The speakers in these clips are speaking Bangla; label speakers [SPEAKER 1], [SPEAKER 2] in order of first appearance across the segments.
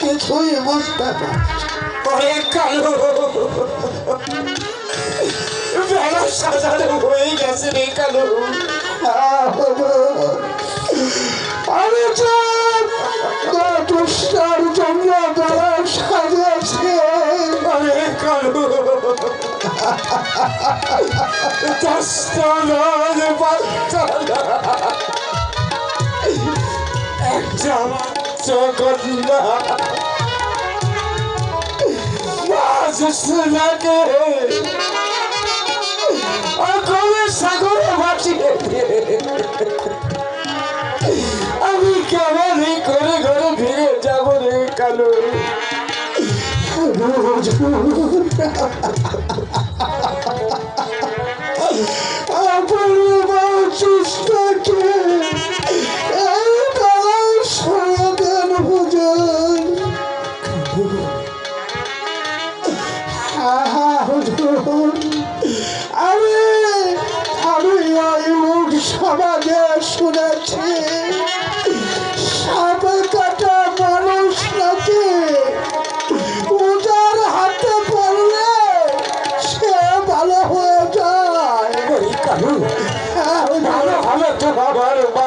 [SPEAKER 1] কিছুই বুঝতে
[SPEAKER 2] ওরে কালো বেলা সাজানো হয়ে গেছে রে কালো।
[SPEAKER 1] তো দুষ্টার জন্য বেলা সাজিয়েছি।
[SPEAKER 2] ওরে কালো পাঁচটা না একটা মাত্র কন্যা সোনাকে অকলে সাগরে ভাসিয়ে আমি কেমন করে ঘরে ফিরে যাব রে কালো
[SPEAKER 1] আমি আমি ওই শুনেছি সাপে কাটা মানুষ নাকি উজার হাতে পড়লে সে ভালো হয়ে যায় হ্যাঁ
[SPEAKER 2] ভালো ভালো তো বাবার মা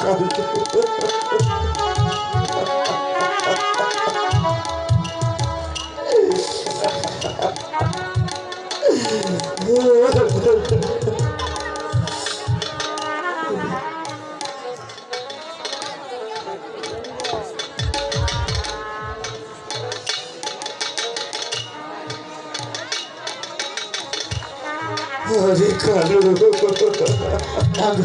[SPEAKER 2] কালো আমি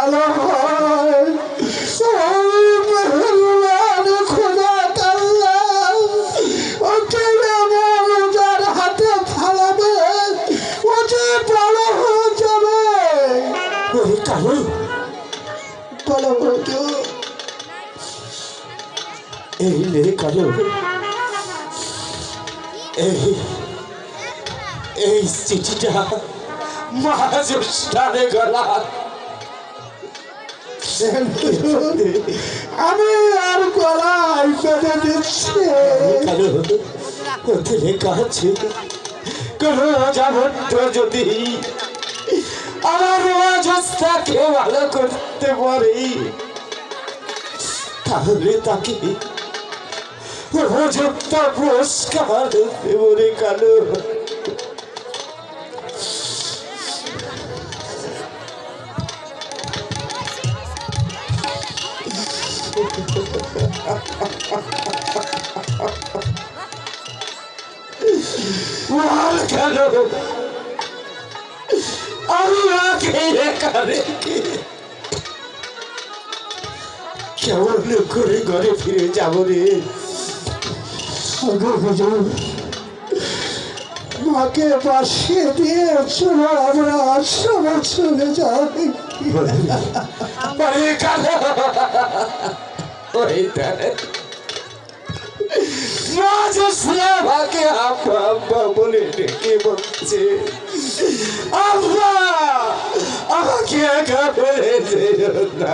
[SPEAKER 2] রে কালো এই এই চিঠিটা মহাজস্থানে গলা।
[SPEAKER 1] আমি আর গলায় বেঁধে দিচ্ছি।
[SPEAKER 2] ওতে লেখা আছে? কোনো অজাবদ্ধ যদি আমার অজস্থাকে ভালো করতে পারে তাহলে তাকে উপযুক্ত পুরস্কার দেব রে কালো কেমন করে ঘরে ফিরে যাব রে?
[SPEAKER 1] মাকে বাসিয়ে দিয়ে চলো আমরা আশ্রমে চলে যাই।
[SPEAKER 2] স্লাভাকে আব্বা আব্বা বলে ডেকে বলছে, আব্বা, আমাকে একা ফেলে না।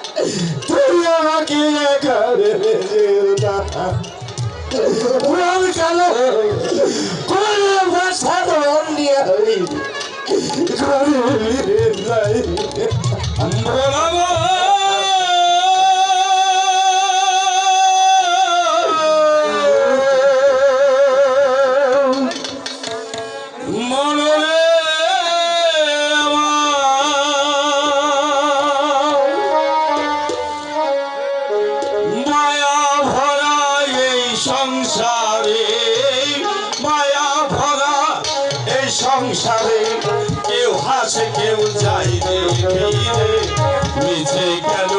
[SPEAKER 1] তুই আমাকে পুরান কালো কোন ভাষা বন্দিয়া হই গরিবের যাই
[SPEAKER 2] আমরা Monorail! Jamaican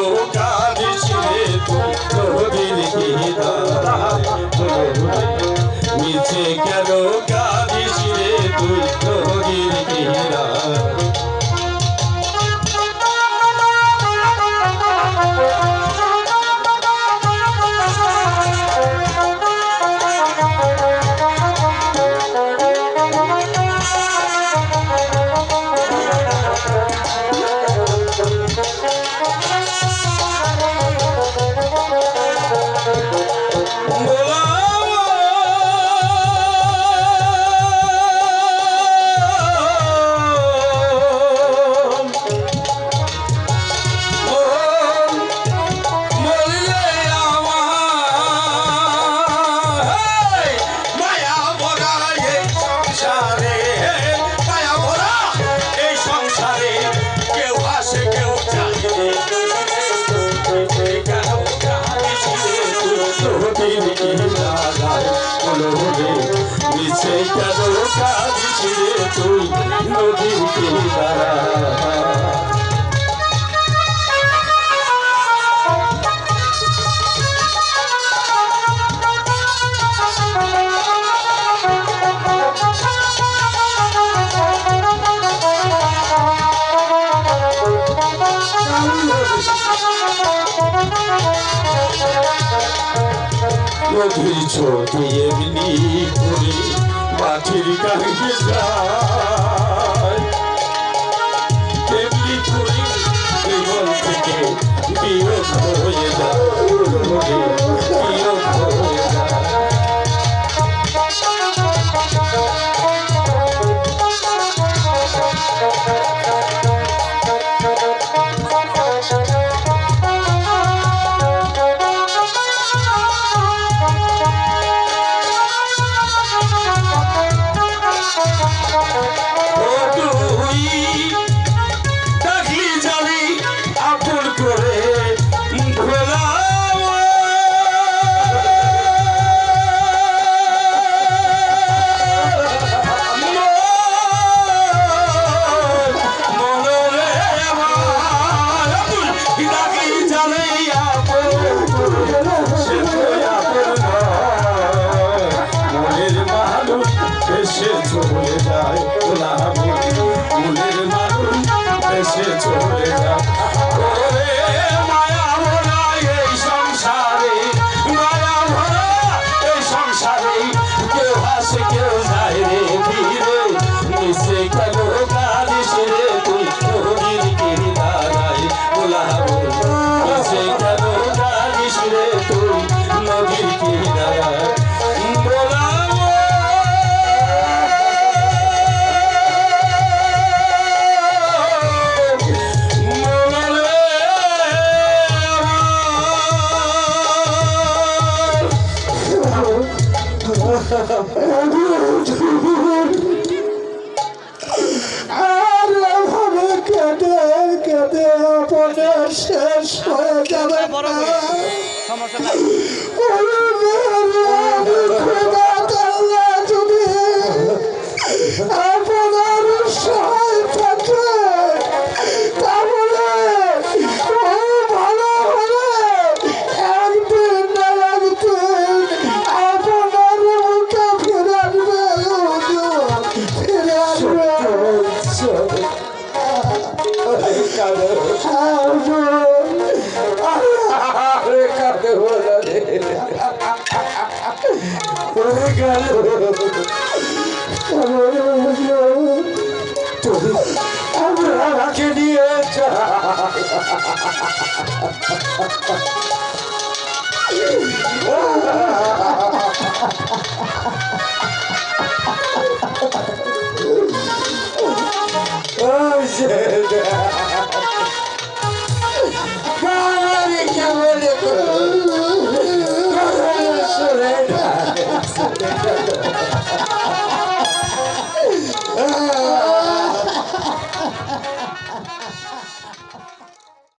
[SPEAKER 2] গভীর ছোট এমনি করে মাটির গায়ে যায় চলে যা বড় সমস্যা চলে গেল তুমি আমরা আমাকে নিয়ে যা Oh, shit. God, I can't